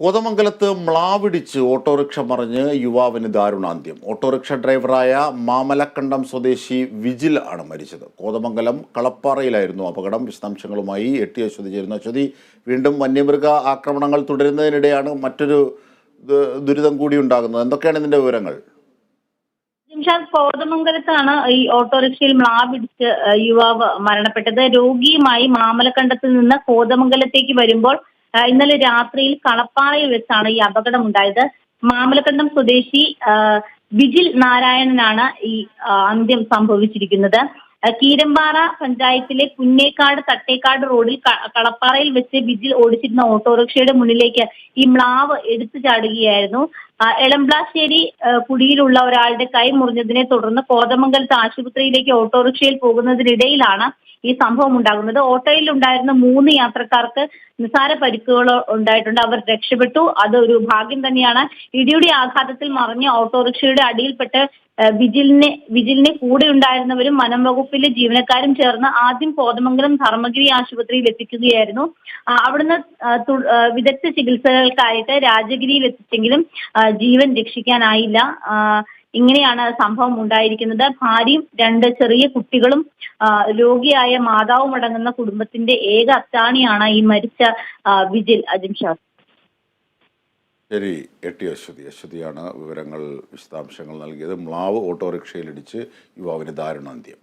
കോതമംഗലത്ത് മ്ലാവിടിച്ച് ഓട്ടോറിക്ഷ മറിഞ്ഞ് യുവാവിന് ദാരുണാന്ത്യം. ഓട്ടോറിക്ഷ ഡ്രൈവറായ മാമലക്കണ്ടം സ്വദേശി വിജിൽ ആണ് മരിച്ചത്. കോതമംഗലം കളപ്പാറയിലായിരുന്നു അപകടം. വിശദാംശങ്ങളുമായി എട്ടി അശ്വതി ചേരുന്ന. അശ്വതി വീണ്ടും വന്യമൃഗ ആക്രമണങ്ങൾ തുടരുന്നതിനിടെയാണ് മറ്റൊരു ദുരിതം കൂടി ഉണ്ടാകുന്നത്. എന്തൊക്കെയാണ് ഇതിന്റെ വിവരങ്ങൾ? കോതമംഗലത്താണ് ഈ ഓട്ടോറിക്ഷയിൽ മ്ലാവിടിച്ച് യുവാവ് മരണപ്പെട്ടത്. രോഗിയുമായി മാമലക്കണ്ടത്തിൽ നിന്ന് കോതമംഗലത്തേക്ക് വരുമ്പോൾ ഇന്നലെ രാത്രിയിൽ കളപ്പാറയിൽ വെച്ചാണ് ഈ അപകടം ഉണ്ടായത് മാമലക്കണ്ടം സ്വദേശി വിജിൽ നാരായണനാണ് ഈ അന്ത്യം സംഭവിച്ചിരിക്കുന്നത്. കീരമ്പാറ പഞ്ചായത്തിലെ കുന്നേക്കാട് തട്ടേക്കാട് റോഡിൽ കളപ്പാറയിൽ വെച്ച് വിജിൽ ഓടിച്ചിരുന്ന ഓട്ടോറിക്ഷയുടെ മുന്നിലേക്ക് ഈ മ്ലാവ് എടുത്തു ചാടുകയായിരുന്നു. എളംബ്ലാശ്ശേരി കുടിയിലുള്ള ഒരാളുടെ കൈ മുറിഞ്ഞതിനെ തുടർന്ന് കോതമംഗലത്ത് ആശുപത്രിയിലേക്ക് ഓട്ടോറിക്ഷയിൽ പോകുന്നതിനിടയിലാണ് ഈ സംഭവം ഉണ്ടാകുന്നത്. ഓട്ടോയിൽ ഉണ്ടായിരുന്ന മൂന്ന് യാത്രക്കാർക്ക് നിസാര പരിക്കുകൾ ഉണ്ടായിട്ടുണ്ട്. അവർ രക്ഷപ്പെട്ടു. അതൊരു ഭാഗ്യം തന്നെയാണ്. ഇടിയുടെ ആഘാതത്തിൽ മറിഞ്ഞ ഓട്ടോറിക്ഷയുടെ അടിയിൽപ്പെട്ട് വിജിലിനെ വിജിലിനെ കൂടെ ഉണ്ടായിരുന്നവരും വനം വകുപ്പിലെ ജീവനക്കാരും ചേർന്ന് ആദ്യം കോതമംഗലം ധർമ്മഗിരി ആശുപത്രിയിൽ എത്തിക്കുകയായിരുന്നു. അവിടുന്ന് വിദഗ്ധ ചികിത്സകൾക്കായിട്ട് രാജഗിരിയിൽ എത്തിച്ചെങ്കിലും ജീവൻ രക്ഷിക്കാനായില്ല. ഇങ്ങനെയാണ് സംഭവം ഉണ്ടായിരിക്കുന്നത്. ഭാര്യയും രണ്ട് ചെറിയ കുട്ടികളും രോഗിയായ മാതാവും അടങ്ങുന്ന കുടുംബത്തിന്റെ ഏക അത്താണിയാണ് ഈ മരിച്ച വിജിൽ വിജിൽ ഷാ. ശരി എട്ടി അശ്വതി. അശ്വതിയാണ് വിവരങ്ങൾ വിശദാംശങ്ങൾ നൽകിയത്. മ്ലാവ് ഓട്ടോറിക്ഷയിലിടിച്ച് യുവാവിന് ദാരുണാന്ത്യം.